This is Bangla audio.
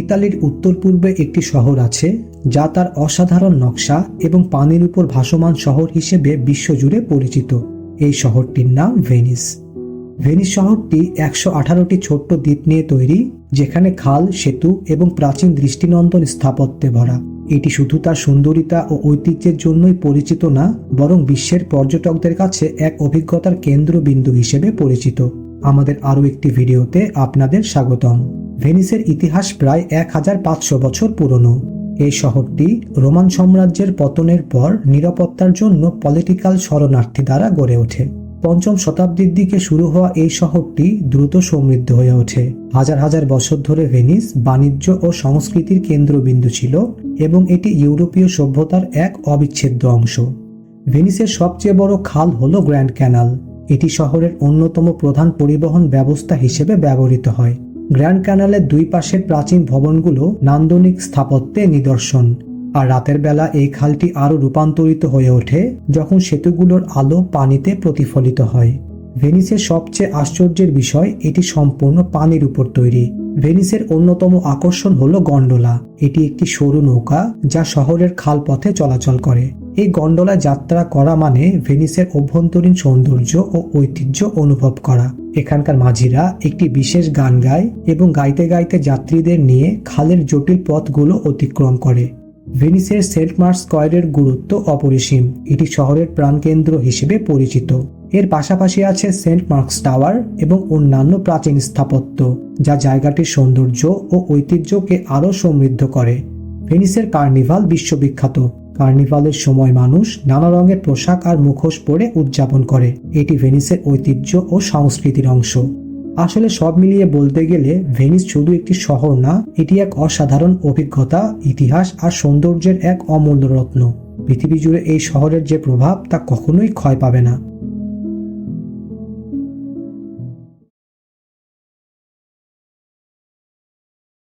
ইতালির উত্তর পূর্বে একটি শহর আছে, যা তার অসাধারণ নকশা এবং পানির উপর ভাসমান শহর হিসেবে বিশ্বজুড়ে পরিচিত। এই শহরটির নাম ভেনিস। ভেনিস শহরটি একশো আঠারোটি ছোট্ট দ্বীপ নিয়ে তৈরি, যেখানে খাল, সেতু এবং প্রাচীন দৃষ্টিনন্দন স্থাপত্যে ভরা। এটি শুধু তার সুন্দরিতা ও ঐতিহ্যের জন্যই পরিচিত না, বরং বিশ্বের পর্যটকদের কাছে এক অভিজ্ঞতার কেন্দ্রবিন্দু হিসেবে পরিচিত। আমাদের আরও একটি ভিডিওতে আপনাদের স্বাগতম। ভেনিসের ইতিহাস প্রায় এক হাজার পাঁচশো বছর পুরনো। এই শহরটি রোমান সাম্রাজ্যের পতনের পর নিরাপত্তার জন্য পলিটিক্যাল শরণার্থী দ্বারা গড়ে ওঠে। পঞ্চম শতাব্দীর দিকে শুরু হওয়া এই শহরটি দ্রুত সমৃদ্ধ হয়ে ওঠে। হাজার হাজার বছর ধরে ভেনিস বাণিজ্য ও সংস্কৃতির কেন্দ্রবিন্দু ছিল এবং এটি ইউরোপীয় সভ্যতার এক অবিচ্ছেদ্য অংশ। ভেনিসের সবচেয়ে বড় খাল হল গ্র্যান্ড ক্যানাল। এটি শহরের অন্যতম প্রধান পরিবহন ব্যবস্থা হিসেবে ব্যবহৃত হয়। গ্র্যান্ড ক্যানালের দুই পাশের প্রাচীন ভবনগুলো নান্দনিক স্থাপত্যে নিদর্শন। আর রাতের বেলা এই খালটি আরও রূপান্তরিত হয়ে ওঠে যখন সেতুগুলোর আলো পানিতে প্রতিফলিত হয়। ভেনিসের সবচেয়ে আশ্চর্যের বিষয়, এটি সম্পূর্ণ পানির উপর তৈরি। ভেনিসের অন্যতম আকর্ষণ হল গন্ডোলা। এটি একটি সরু নৌকা যা শহরের খাল পথে চলাচল করে। এই গন্ডোলা যাত্রা করা মানে ভেনিসের অভ্যন্তরীণ সৌন্দর্য ও ঐতিহ্য অনুভব করা। এখানকার মাঝিরা একটি বিশেষ গান গায় এবং গাইতে গাইতে যাত্রীদের নিয়ে খালের জটিল পথগুলো অতিক্রম করে। ভেনিসের সেন্ট মার্কস স্কয়ারের গুরুত্ব অপরিসীম। এটি শহরের প্রাণকেন্দ্র হিসেবে পরিচিত। এর পাশাপাশি আছে সেন্ট মার্কস টাওয়ার এবং অন্যান্য প্রাচীন স্থাপত্য, যা জায়গাটির সৌন্দর্য ও ঐতিহ্যকে আরও সমৃদ্ধ করে। ভেনিসের কার্নিভাল বিশ্ববিখ্যাত। কার্নিভালের সময় মানুষ নানা রঙের পোশাক আর মুখোশ পরে উদযাপন করে। এটি ভেনিসের ঐতিহ্য ও সংস্কৃতির অংশ। আসলে সব মিলিয়ে বলতে গেলে ভেনিস শুধু একটি শহর না, এটি এক অসাধারণ অভিজ্ঞতা, ইতিহাস আর সৌন্দর্যের এক অমূল্য রত্ন। পৃথিবী জুড়ে এই শহরের যে প্রভাব তা কখনোই ক্ষয় পাবে না।